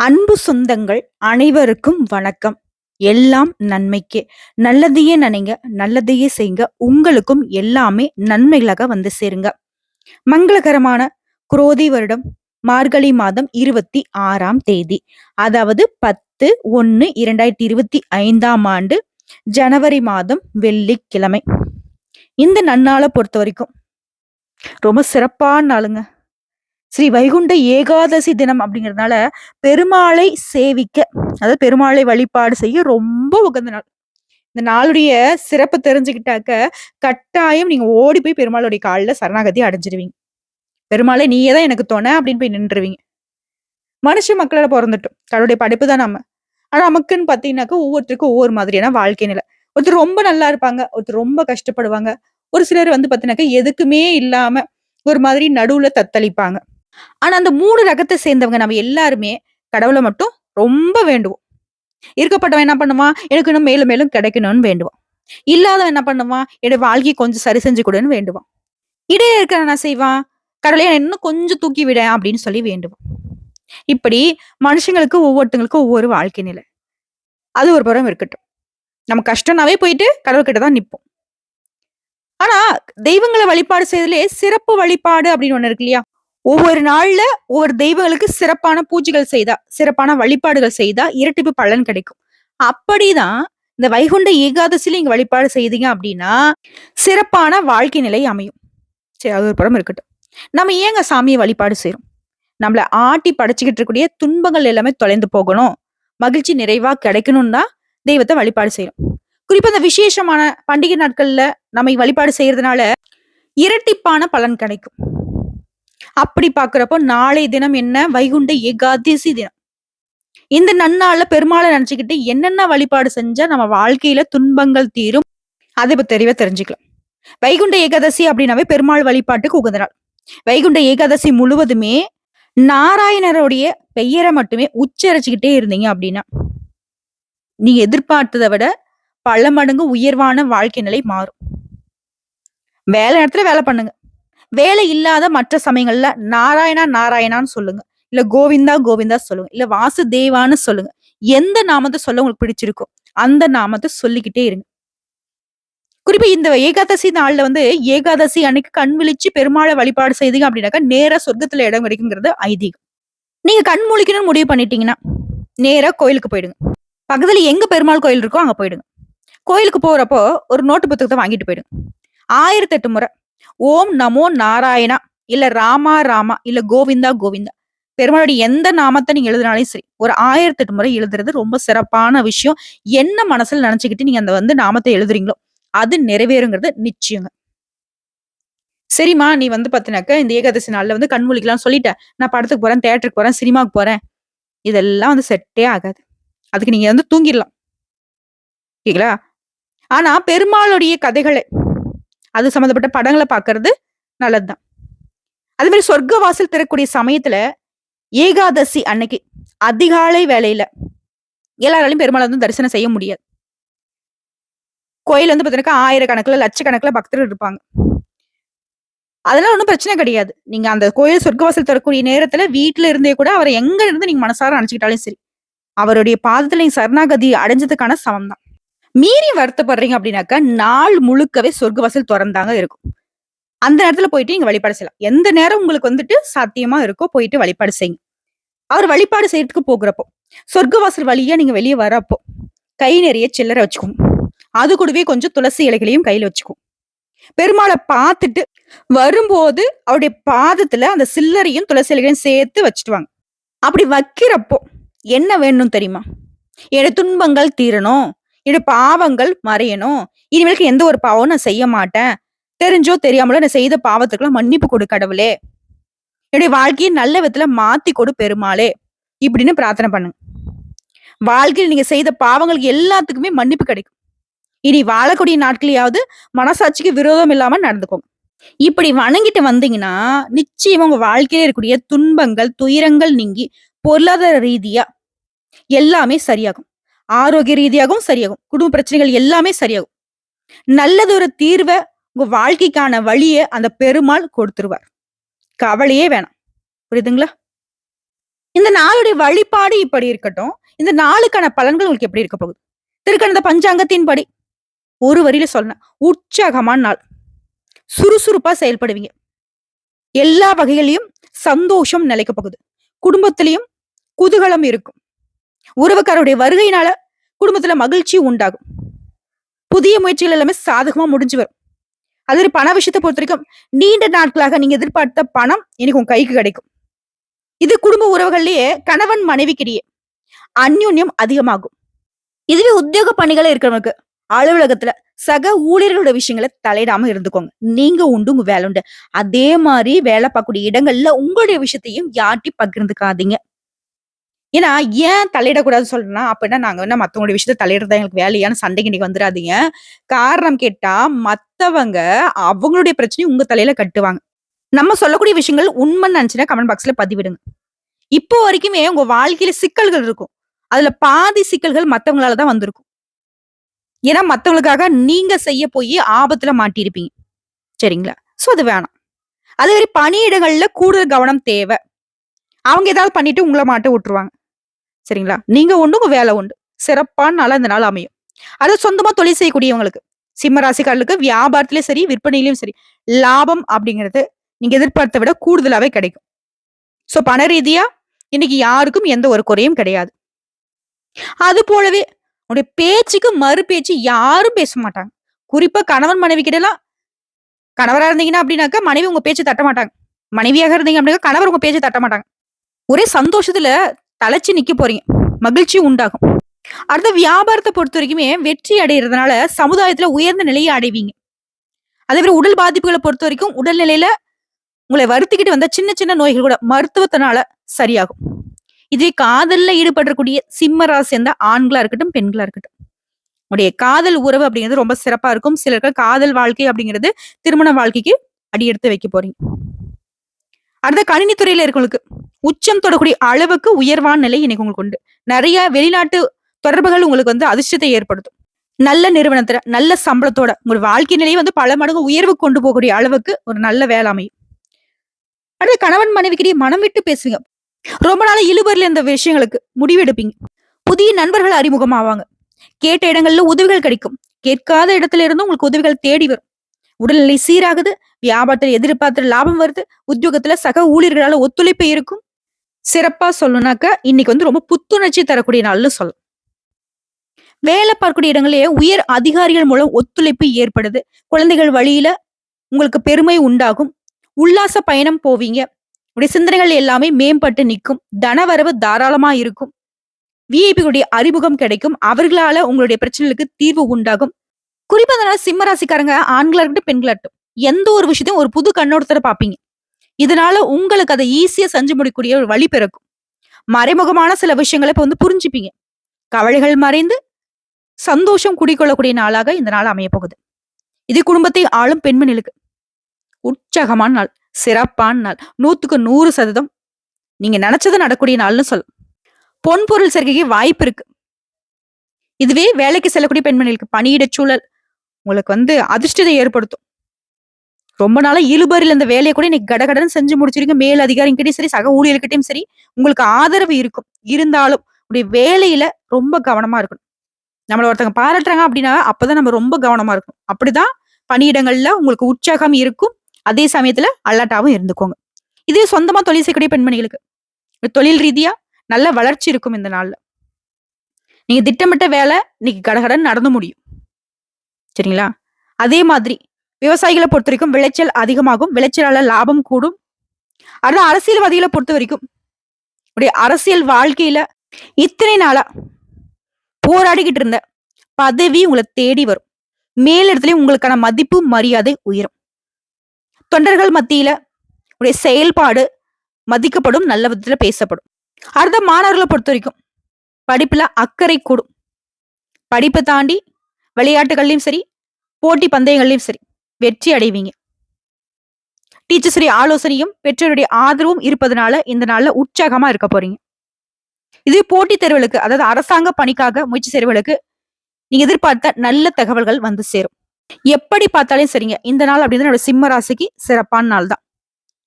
அன்பு சொந்தங்கள் அனைவருக்கும் வணக்கம். எல்லாம் நன்மைக்கே. நல்லதையே நினைங்க நல்லதையே செய்யுங்க உங்களுக்கும் எல்லாமே நன்மைகளாக வந்து சேருங்க. மங்களகரமான குரோதி வருடம் மார்கழி மாதம் இருபத்தி ஆறாம் தேதி. அதாவது பத்து ஒன்னு இரண்டாயிரத்தி இருபத்தி ஐந்தாம் ஆண்டு ஜனவரி மாதம் வெள்ளிக்கிழமை. இந்த நன்னாளை பொறுத்த வரைக்கும் ரொம்ப சிறப்பான நாளுங்க. ஸ்ரீ வைகுண்ட ஏகாதசி தினம் அப்படிங்கிறதுனால பெருமாளை சேவிக்க அதாவது பெருமாளை வழிபாடு செய்ய ரொம்ப உகந்த நாள். இந்த நாளுடைய சிறப்பு தெரிஞ்சுக்கிட்டாக்க கட்டாயம் நீங்க ஓடி போய் பெருமாளுடைய காலில் சரணாகதி அடைஞ்சிருவீங்க. பெருமாளை நீயே தான் எனக்கு தோணை அப்படின்னு போய் நின்றுருவீங்க. மனுஷ மக்களால் பிறந்துட்டோம். கடவுளுடைய படைப்பு தான் நம்ம. ஆனா நமக்குன்னு பாத்தீங்கன்னாக்கா ஒவ்வொருத்தருக்கும் ஒவ்வொரு மாதிரியான வாழ்க்கை நிலை. ஒருத்தர் ரொம்ப நல்லா இருப்பாங்க ஒருத்தர் ரொம்ப கஷ்டப்படுவாங்க. ஒரு சிலர் வந்து பார்த்தீங்கன்னாக்கா எதுக்குமே இல்லாம ஒரு மாதிரி நடுவுல தத்தளிப்பாங்க. ஆனா அந்த மூணு ரகத்தை சேர்ந்தவங்க நம்ம எல்லாருமே கடவுளை மட்டும் ரொம்ப வேண்டுவோம். இருக்கப்பட்டவன் என்ன பண்ணுவான்? எனக்கு இன்னும் மேலும் மேலும் கிடைக்கணும்னு வேண்டுவான். இல்லாதவன் என்ன பண்ணுவான்? என்னோட வாழ்க்கையை கொஞ்சம் சரி செஞ்சு கொடுன்னு வேண்டுவான். இடையே இருக்கிற என்ன செய்வான்? கடவுளை இன்னும் கொஞ்சம் தூக்கி விட அப்படின்னு சொல்லி வேண்டுவான். இப்படி மனுஷங்களுக்கு ஒவ்வொருத்தங்களுக்கும் ஒவ்வொரு வாழ்க்கை நிலை. அது ஒரு புறம் இருக்கட்டும். நம்ம கஷ்டம்னாவே போயிட்டு கடவுள்கிட்ட தான் நிற்போம். ஆனா தெய்வங்களை வழிபாடு செய்யறதுலே சிறப்பு வழிபாடு அப்படின்னு ஒண்ணு இருக்கு இல்லையா? ஒவ்வொரு நாள்ல ஒவ்வொரு தெய்வங்களுக்கு சிறப்பான பூஜைகள் செய்தா சிறப்பான வழிபாடுகள் செய்தா இரட்டிப்பு பலன் கிடைக்கும். அப்படிதான் இந்த வைகுண்ட ஏகாதசியில நீங்க வழிபாடு செய்தீங்க அப்படின்னா சிறப்பான வாழ்க்கை நிலை அமையும். சரி அது ஒரு படம் இருக்கட்டும். நம்ம ஏங்க சாமியை வழிபாடு செய்யறோம் நம்மள ஆட்டி படைச்சுக்கிட்டு இருக்கக்கூடிய துன்பங்கள் எல்லாமே தொலைந்து போகணும். மகிழ்ச்சி நிறைவா கிடைக்கணும்னா தான் தெய்வத்தை வழிபாடு செய்யறோம் குறிப்பா இந்த விசேஷமான பண்டிகை நாட்கள்ல நம்ம வழிபாடு செய்யறதுனால இரட்டிப்பான பலன் கிடைக்கும். அப்படி பாக்குறப்போ நாளை தினம் என்ன? வைகுண்ட ஏகாதசி தினம். இந்த நன்னாள்ல பெருமாளை நினைச்சுக்கிட்டு என்னென்ன வழிபாடு செஞ்சா நம்ம வாழ்க்கையில துன்பங்கள் தீரும்? அதை இப்போ தெளிவா தெரிஞ்சுக்கலாம். வைகுண்ட ஏகாதசி அப்படின்னாவே பெருமாள் வழிபாட்டுக்கு உகந்த நாள் வைகுண்ட ஏகாதசி முழுவதுமே நாராயணருடைய பெயரை மட்டுமே உச்சரிச்சுக்கிட்டே இருந்தீங்க அப்படின்னா நீங்க எதிர்பார்த்ததை விட பல மடங்கு உயர்வான வாழ்க்கை நிலை மாறும். வேலை நேரத்துல வேலை பண்ணுங்க. வேலை இல்லாத மற்ற சமயங்கள்ல நாராயணா நாராயணான்னு சொல்லுங்க. இல்ல கோவிந்தா கோவிந்தா சொல்லுங்க. இல்ல வாசுதேவான்னு சொல்லுங்க. எந்த நாமத்தை சொல்ல உங்களுக்கு பிடிச்சிருக்கோ அந்த நாமத்தை சொல்லிக்கிட்டே இருங்க. குறிப்பா இந்த ஏகாதசி நாள்ல வந்து ஏகாதசி அன்னைக்கு கண் விழிச்சு பெருமாளை வழிபாடு செய்தீங்க அப்படின்னாக்கா நேரா சொர்க்கத்துல இடம் கிடைக்குங்கிறது ஐதீகம். நீங்க கண் முழிக்கணும்னு முடிவு பண்ணிட்டீங்கன்னா நேரா கோயிலுக்கு போயிடுங்க. பக்கத்துல எங்க பெருமாள் கோயில் இருக்கோ அங்க போயிடுங்க. கோயிலுக்கு போறப்போ ஒரு நோட்டு புத்தகத்தை வாங்கிட்டு போயிடுங்க. ஆயிரத்தெட்டு முறை ஓம் நமோ நாராயணா இல்ல ராமா ராமா இல்ல கோவிந்தா கோவிந்தா. பெருமாளுடைய எந்த நாமத்தை நீங்க எழுதினாலும் சரி ஒரு ஆயிரத்தி எட்டு முறை எழுதுறது ரொம்ப சிறப்பான விஷயம். என்ன மனசுல நினைச்சுக்கிட்டு நீங்க அந்த வந்து நாமத்தை எழுதுறீங்களோ அது நிறைவேறுங்கிறது நிச்சயங்க. சரிம்மா நீ வந்து பாத்தினாக்க இந்த ஏகாதசி நாள்ல வந்து கண்மொழிக்கலாம் சொல்லிட்டேன் நான் படத்துக்கு போறேன் தேட்டருக்கு போறேன் சினிமாவுக்கு போறேன். இதெல்லாம் வந்து செட்டே ஆகாது. அதுக்கு நீங்க வந்து தூங்கிடலாம். ஓகேங்களா ஆனா பெருமாளுடைய கதைகளை அது சம்மந்தப்பட்ட படங்களை பார்க்கறது நல்லதுதான். அதே மாதிரி சொர்க்க வாசல் திறக்கூடிய சமயத்துல ஏகாதசி அன்னைக்கு அதிகாலை வேலையில எல்லாராலையும் பெருமாள் வந்து தரிசனம் செய்ய முடியாது. கோயில் வந்து பார்த்தீங்கன்னா ஆயிரக்கணக்கில் லட்சக்கணக்கில் பக்தர்கள் இருப்பாங்க. அதெல்லாம் ஒன்றும் பிரச்சனை கிடையாது. நீங்க அந்த கோயில் சொர்க்கவாசல் தரக்கூடிய நேரத்துல வீட்டுல இருந்தே கூட அவரை எங்க இருந்து நீங்க மனசார நினைச்சுக்கிட்டாலும் சரி அவருடைய பாதத்துல நீங்க சரணாகதி அடைஞ்சதுக்கான சமம் தான் மீறி வருத்தப்படுறீங்க அப்படின்னாக்கா நாள் முழுக்கவே சொர்க்கவாசல் திறந்தாங்க இருக்கும். அந்த நேரத்துல போயிட்டு நீங்க வழிபாடு செய்யலாம். எந்த நேரம் உங்களுக்கு வந்துட்டு சாத்தியமா இருக்கோ போயிட்டு வழிபாடு செய்யுங்க. அவர் வழிபாடு செய்யறதுக்கு போகிறப்போ சொர்க்கவாசல் வழியா நீங்க வெளியே வரப்போ கை நிறைய சில்லறை வச்சுக்கும். அது கூடவே கொஞ்சம் துளசி இலைகளையும் கையில வச்சுக்கும். பெருமாளை பார்த்துட்டு வரும்போது அவருடைய பாதத்துல அந்த சில்லறையும் துளசி இலைகளையும் சேர்த்து வச்சுட்டுவாங்க. அப்படி வைக்கிறப்போ என்ன வேணும் தெரியுமா? என துன்பங்கள் தீரணும். என்னோட பாவங்கள் மறையணும். இனிமேலுக்கு எந்த ஒரு பாவமும் நான் செய்ய மாட்டேன். தெரிஞ்சோ தெரியாமலோ நான் செய்த பாவத்துக்கெல்லாம் மன்னிப்பு கொடு கடவுளே. என்னுடைய வாழ்க்கையை நல்ல விதத்துல மாத்தி கொடு பெருமாளே. இப்படின்னு பிரார்த்தனை பண்ணுங்க. வாழ்க்கையில் நீங்க செய்த பாவங்களுக்கு எல்லாத்துக்குமே மன்னிப்பு கிடைக்கும். இனி வாழக்கூடிய நாட்களையாவது மனசாட்சிக்கு விரோதம் இல்லாம நடந்துக்கோங்க. இப்படி வணங்கிட்டு வந்தீங்கன்னா நிச்சயம் உங்க வாழ்க்கையில இருக்கக்கூடிய துன்பங்கள் துயரங்கள் நீங்கி பொருளாதார ரீதியா எல்லாமே சரியாகும். ஆரோக்கிய ரீதியாகவும் சரியாகும். குடும்ப பிரச்சனைகள் எல்லாமே சரியாகும். நல்லதொரு தீர்வை உங்க வாழ்க்கைக்கான வழியை அந்த பெருமாள் கொடுத்துருவார். கவலையே வேணாம். புரியுதுங்களா? இந்த நாளுடைய வழிபாடு இப்படி இருக்கட்டும். இந்த நாளுக்கான பலன்கள் உங்களுக்கு எப்படி இருக்க போகுது? திருக்கணந்த பஞ்சாங்கத்தின் படி ஒரு வரியில சொல்லணும் உற்சாகமான நாள். சுறுசுறுப்பா செயல்படுவீங்க. எல்லா வகையிலையும் சந்தோஷம் நிலைக்க போகுது. குடும்பத்திலையும் குதூகலம் இருக்கும். உறவுக்காரருடைய வருகையினால குடும்பத்துல மகிழ்ச்சி உண்டாகும். புதிய முயற்சிகள் எல்லாமே சாதகமா முடிஞ்சு வரும். அது பண விஷயத்தை பொறுத்த வரைக்கும் நீண்ட நாட்களாக நீங்க எதிர்பார்த்த பணம் எனக்கு உங்க கைக்கு கிடைக்கும். இது குடும்ப உறவுகள்லயே கணவன் மனைவிக்கிடையே அந்யோன்யம் அதிகமாகும். இதுவே உத்தியோக பணிகளை இருக்கிறவங்களுக்கு அலுவலகத்துல சக ஊழியர்களோட விஷயங்களை தலையிடாம இருந்துக்கோங்க. நீங்க உண்டு உங்க வேலை உண்டு. அதே மாதிரி வேலை பார்க்கக்கூடிய இடங்கள்ல உங்களுடைய விஷயத்தையும் யாட்டி பகிர்ந்துக்காதீங்க. ஏன்னா ஏன் தலையிடக்கூடாதுன்னு சொல்றேன்னா அப்படின்னா நாங்க வந்து மத்தவங்களுடைய விஷயத்த தலையிடுறதா எங்களுக்கு வேலையான சண்டைக்கு இன்னைக்கு வந்துடாதீங்க காரணம் கேட்டா மத்தவங்க அவங்களுடைய பிரச்சனையும் உங்க தலையில கட்டுவாங்க. நம்ம சொல்லக்கூடிய விஷயங்கள் உண்மைன்னு நினைச்சுன்னா கமெண்ட் பாக்ஸ்ல பதிவிடுங்க. இப்போ வரைக்குமே உங்க வாழ்க்கையில சிக்கல்கள் இருக்கும். அதுல பாதி சிக்கல்கள் மத்தவங்களால தான் வந்திருக்கும். ஏன்னா மத்தவங்களுக்காக நீங்க செய்ய போய் ஆபத்துல மாட்டியிருப்பீங்க. சரிங்களா? சோ அது வேணாம். அதே மாதிரி பணியிடங்கள்ல கூடுதல் கவனம் தேவை. அவங்க ஏதாவது பண்ணிட்டு உங்களை மாட்ட விட்டுருவாங்க. சரிங்களா? நீங்க உண்டு உங்க வேலை உண்டு. சிறப்பான நாள் இந்த நாள் அமையும். அது சொந்தமா தொழில் செய்யக்கூடியவங்களுக்கு. சிம்ம ராசிக்காரர்களுக்கு வியாபாரத்திலயும் சரி விற்பனையிலும் சரி லாபம் அப்படிங்கிறது நீங்க எதிர்பார்த்த விட கூடுதலாவே கிடைக்கும். சோ பண ரீதியா இன்னைக்கு யாருக்கும் எந்த ஒரு குறையும் கிடையாது. அது போலவே உடைய பேச்சுக்கு மறு பேச்சு யாரும் பேச மாட்டாங்க. குறிப்பா கணவன் மனைவி கிட்ட எல்லாம் கணவரா இருந்தீங்கன்னா அப்படின்னாக்கா மனைவி உங்க பேச்சு தட்ட மாட்டாங்க. மனைவியாக இருந்தீங்க அப்படின்னா கணவர் உங்க பேச்சு தட்ட மாட்டாங்க. ஒரே சந்தோஷத்துல தலைச்சு நிக்க போறீங்க. மகிழ்ச்சி உண்டாகும். அடுத்த வியாபாரத்தை பொறுத்த வரைக்குமே வெற்றி அடைகிறதுனால சமுதாயத்துல உயர்ந்த நிலையை அடைவீங்க. அதே மாதிரி உடல் பாதிப்புகளை பொறுத்த வரைக்கும் உடல்நிலையில உங்களை வருத்திக்கிட்டு வந்த சின்ன சின்ன நோய்கள் கூட மருத்துவத்தினால சரியாகும். இதே காதல்ல ஈடுபடக்கூடிய சிம்ம ராசி சேர்ந்த ஆண்களா இருக்கட்டும் பெண்களா இருக்கட்டும். உடைய காதல் உறவு அப்படிங்கிறது ரொம்ப சிறப்பா இருக்கும். சிலருக்கு காதல் வாழ்க்கை அப்படிங்கிறது திருமண வாழ்க்கைக்கு அடியெடுத்து வைக்க போறீங்க. அடுத்த கணினி துறையில இருக்கவங்களுக்கு உச்சம் தொடக்கூடிய அளவுக்கு உயர்வான நிலை இன்னைக்கு உங்களுக்கு உண்டு. நிறைய வெளிநாட்டு தொடர்புகள் உங்களுக்கு வந்து அதிர்ஷ்டத்தை ஏற்படுத்தும். நல்ல நிறுவனத்துல நல்ல சம்பளத்தோட உங்க வாழ்க்கை நிலையை வந்து பல மடங்கு உயர்வு கொண்டு போகக்கூடிய அளவுக்கு ஒரு நல்ல வேலை அமையும். அடுத்து கணவன் மனைவிக்கிடையே மனம் விட்டு பேசுவீங்க. ரொம்ப நாள இழுபறில் இந்த விஷயங்களுக்கு முடிவெடுப்பீங்க. புதிய நண்பர்கள் அறிமுகமாவாங்க. கேட்ட இடங்கள்ல உதவிகள் கிடைக்கும். கேட்காத இடத்துல இருந்தும் உங்களுக்கு உதவிகள் தேடி வரும். உடல்நிலை சீராகுது வியாபாரத்தில் எதிர்பார்த்த லாபம் வருது உத்தியோகத்துல சக ஊழியர்களால ஒத்துழைப்பு இருக்கும். சிறப்பா சொல்லணும்னாக்க இன்னைக்கு வந்து ரொம்ப புத்துணர்ச்சி தரக்கூடிய நாள்னு சொல்லலாம். வேலை பார்க்கக்கூடிய இடங்களே உயர் அதிகாரிகள் மூலம் ஒத்துழைப்பு ஏற்படுது. குழந்தைகள் வழியில உங்களுக்கு பெருமை உண்டாகும். உல்லாச பயணம் போவீங்க. உடைய சிந்தனைகள் எல்லாமே மேம்பட்டு நிற்கும். தனவரவு தாராளமா இருக்கும். விஐபிகளுடைய அறிமுகம் கிடைக்கும். அவர்களால உங்களுடைய பிரச்சனைகளுக்கு தீர்வு உண்டாகும். குறிப்பா அதனால சிம்ம ராசிக்காரங்க ஆண்களா இருக்கட்டும் பெண்களா இருக்கட்டும் எந்த ஒரு விஷயத்தையும் ஒரு புது கண்ணோட்டத்துல பாப்பீங்க இதனால உங்களுக்கு அதை ஈஸியா செஞ்சு முடிக்கக்கூடிய ஒரு வழி பிறக்கும். மறைமுகமான சில விஷயங்களை இப்ப வந்து புரிஞ்சுப்பீங்க. கவலைகள் மறைந்து சந்தோஷம் குடிக்கொள்ளக்கூடிய நாளாக இந்த நாள் அமைய போகுது. இது குடும்பத்தை ஆளும் பெண்மணிகளுக்கு உற்சாகமான நாள் சிறப்பான நாள். நூத்துக்கு நூறு சதவீதம். நீங்க நினைச்சது நடக்கூடிய நாள்னு சொல்லும் பொன் பொருள் சேர்க்கைக்கு வாய்ப்பு இருக்கு. இதுவே வேலைக்கு செல்லக்கூடிய பெண்மணிகளுக்கு பணியிட சூழல் உங்களுக்கு வந்து அதிர்ஷ்டத்தை ஏற்படுத்தும். ரொம்ப நாளா இழுபறியில் இந்த வேலையை கூட இன்னைக்கு கடகடன்னு செஞ்சு முடிச்சிருங்க. மேல் அதிகாரிகிட்டையும் சரி சக ஊழியர்கிட்டையும் சரி உங்களுக்கு ஆதரவு இருக்கும். இருந்தாலும் உடைய வேலையில ரொம்ப கவனமா இருக்கணும். நம்மள ஒருத்தவங்க பாராட்டுறாங்க அப்படின்னா அப்பதான் நம்ம ரொம்ப கவனமா இருக்கணும். அப்படிதான் பணியிடங்கள்ல உங்களுக்கு உற்சாகம் இருக்கும். அதே சமயத்துல அலர்ட்டாவும் இருந்துக்கோங்க. இதே சொந்தமா தொழில் செய்யக்கூடிய பெண்மணிகளுக்கு தொழில் ரீதியா நல்ல வளர்ச்சி இருக்கும் இந்த நாள்ல. நீங்க திட்டமிட்ட வேலை இன்னைக்கு கடகடன் நடந்து முடியும். சரிங்களா? அதே மாதிரி விவசாயிகளை பொறுத்த வரைக்கும் விளைச்சல் அதிகமாகும். விளைச்சலால லாபம் கூடும். அடுத்த அரசியல்வாதிகளை பொறுத்த வரைக்கும் உடைய அரசியல் வாழ்க்கையில இத்தனை நாளா போராடிக்கிட்டு இருந்த பதவி உங்களை தேடி வரும். மேலிடத்துலயும் உங்களுக்கான மதிப்பு மரியாதை உயரும். தொண்டர்கள் மத்தியில உடைய செயல்பாடு மதிக்கப்படும் நல்ல விதத்துல பேசப்படும். அடுத்த மாணவர்களை பொறுத்த வரைக்கும் படிப்புல அக்கறை கூடும். படிப்பை தாண்டி விளையாட்டுகள்லயும் சரி போட்டி பந்தயங்கள்லயும் சரி வெற்றி அடைவீங்க. டீச்சர்ஸுடைய ஆலோசனையும் பெற்றோருடைய ஆதரவும் இருப்பதனால இந்த நாள்ல உற்சாகமா இருக்க போறீங்க. இது போட்டித் தேர்வுகளுக்கு அதாவது அரசாங்க பணிக்காக முயற்சி செய்வர்களுக்கு நீங்க எதிர்பார்த்த நல்ல தகவல்கள் வந்து சேரும். எப்படி பார்த்தாலும் சரிங்க இந்த நாள் அப்படின்னா சிம்ம ராசிக்கு சிறப்பான நாள் தான்.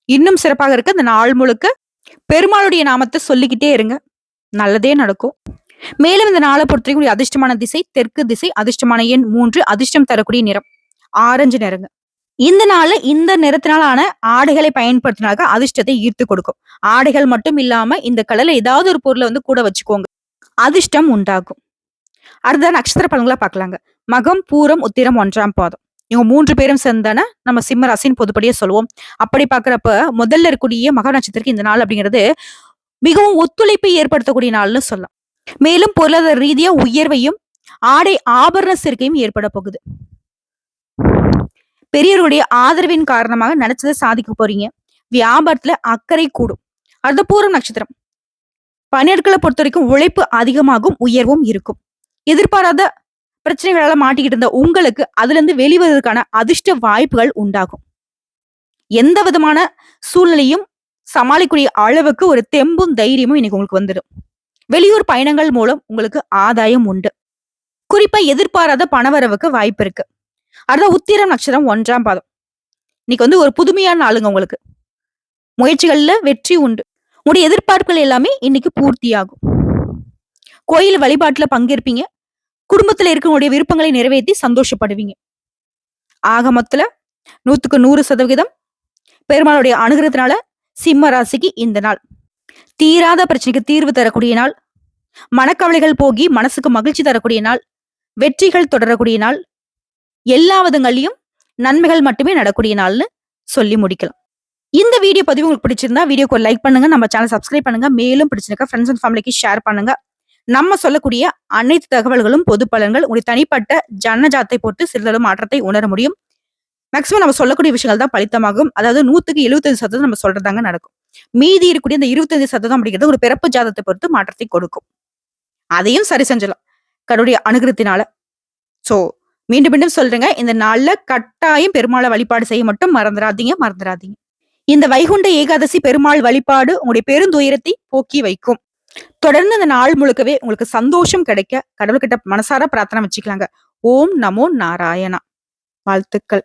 இன்னும் சிறப்பாக இருக்க இந்த நாள் முழுக்க பெருமாளுடைய நாமத்தை சொல்லிக்கிட்டே இருங்க. நல்லதே நடக்கும். மேலும் இந்த நாளை பொறுத்தவரைக்கும் அதிர்ஷ்டமான திசை தெற்கு திசை அதிர்ஷ்டமான எண் மூன்று அதிர்ஷ்டம் தரக்கூடிய நிறம் ஆரஞ்சு நிறங்க. இந்த நாள்ல இந்த நிறத்தினாலான ஆடைகளை பயன்படுத்தினாக்க அதிர்ஷ்டத்தை ஈர்த்து கொடுக்கும். ஆடைகள் மட்டும் இல்லாம இந்த கலர்ல ஏதாவது ஒரு பொருளை வந்து கூட வச்சுக்கோங்க. அதிர்ஷ்டம் உண்டாகும். அடுத்த நட்சத்திர பலன்களை பார்க்கலாங்க. மகம் பூரம் உத்திரம் ஒன்றாம் பாதம். இவங்க மூன்று பேரும் சேர்ந்தான? நம்ம சிம்ம ராசின்னு பொதுப்படியே சொல்லுவோம். அப்படி பாக்குறப்ப முதல்ல இருக்கக்கூடிய மக நட்சத்திரக்கு இந்த நாள் அப்படிங்கிறது மிகவும் ஒத்துழைப்பை ஏற்படுத்தக்கூடிய நாள்னு சொல்லலாம். மேலும் பொருளாதார ரீதியா உயர்வையும் ஆடை ஆபரண சேர்க்கையும் ஏற்பட போகுது. பெரியவருடைய ஆதரவின் காரணமாக நினைச்சதை சாதிக்க போறீங்க. வியாபாரத்துல அக்கறை கூடும். அடுத்த பூரம் நட்சத்திரம். பணியாட்களை பொறுத்த வரைக்கும் உழைப்பு அதிகமாகும் உயர்வும் இருக்கும். எதிர்பாராத பிரச்சனைகளால மாட்டிக்கிட்டு இருந்த உங்களுக்கு அதுல இருந்து வெளிவதற்கான அதிர்ஷ்ட வாய்ப்புகள் உண்டாகும். எந்த விதமான சூழ்நிலையும் சமாளிக்கூடிய அளவுக்கு ஒரு தெம்பும் தைரியமும் இன்னைக்கு உங்களுக்கு வந்துடும். வெளியூர் பயணங்கள் மூலம் உங்களுக்கு ஆதாயம் உண்டு. குறிப்பா எதிர்பாராத பணவரவுக்கு வாய்ப்பு இருக்கு. அடுத்த உத்திரம் நட்சத்திரம் ஒன்றாம் பாதம். இன்னைக்கு வந்து ஒரு புதுமையான நாளுங்க உங்களுக்கு. முயற்சிகள்ல வெற்றி உண்டு. உங்களுடைய எதிர்பார்ப்புகள் எல்லாமே இன்னைக்கு பூர்த்தியாகும். கோயில் வழிபாட்டுல பங்கேற்பீங்க. குடும்பத்துல இருக்கவங்களுடைய விருப்பங்களை நிறைவேற்றி சந்தோஷப்படுவீங்க. ஆக மொத்தத்துல நூத்துக்கு நூறு சதவிகிதம் பெருமாளுடைய அனுகிரகத்தினால சிம்ம ராசிக்கு இந்த நாள். தீராத பிரச்சனைக்கு தீர்வு தரக்கூடிய நாள். மனக்கவலைகள் போகி மனசுக்கு மகிழ்ச்சி தரக்கூடிய நாள். வெற்றிகள் தொடரக்கூடிய நாள். எல்லா விதங்கள்லயும் நன்மைகள் மட்டுமே நடக்கூடிய நாள்னு சொல்லி முடிக்கலாம். இந்த வீடியோ பதிவு உங்களுக்கு பிடிச்சிருந்தா வீடியோக்கு லைக் பண்ணுங்க. நம்ம சேனல் சப்ஸ்கிரைப் பண்ணுங்க. மேலும் பிடிச்சிருக்க ஃப்ரெண்ட்ஸ் அண்ட் ஃபேமிலிக்கு ஷேர் பண்ணுங்க. நம்ம சொல்லக்கூடிய அனைத்து தகவல்களும் பொது பலன்கள் உங்களுடைய தனிப்பட்ட ஜனஜாத்தை போட்டு சிறிதளவு மாற்றத்தை உணர முடியும். மேக்சிமம் நம்ம சொல்லக்கூடிய விஷயங்கள் தான் பலித்தமாகும். அதாவது நூற்றுக்கு எழுபத்தஞ்சு சதவீதம் நம்ம சொல்றதாங்க நடக்கும். மீதி இருக்கக்கூடிய இந்த இருபத்தஞ்சு சதவீதம் அப்படிங்கிறது ஒரு பிறப்பு ஜாதத்தை பொறுத்து மாற்றத்தை கொடுக்கும். அதையும் சரி செஞ்சலாம். கடவுடைய அனுகிரத்தினால சோ மீண்டும் மீண்டும் சொல்றேங்க. இந்த நாள்ல கட்டாயம் பெருமாளை வழிபாடு செய்ய மட்டும் மறந்துடாதீங்க மறந்துடாதீங்க இந்த வைகுண்ட ஏகாதசி பெருமாள் வழிபாடு உங்களுடைய பெருந்துயரத்தை போக்கி வைக்கும். தொடர்ந்து இந்த நாள் முழுக்கவே உங்களுக்கு சந்தோஷம் கிடைக்க கடவுள்கிட்ட மனசார பிரார்த்தனை வச்சுக்கலாங்க. ஓம் நமோ நாராயணா. வாழ்த்துக்கள்.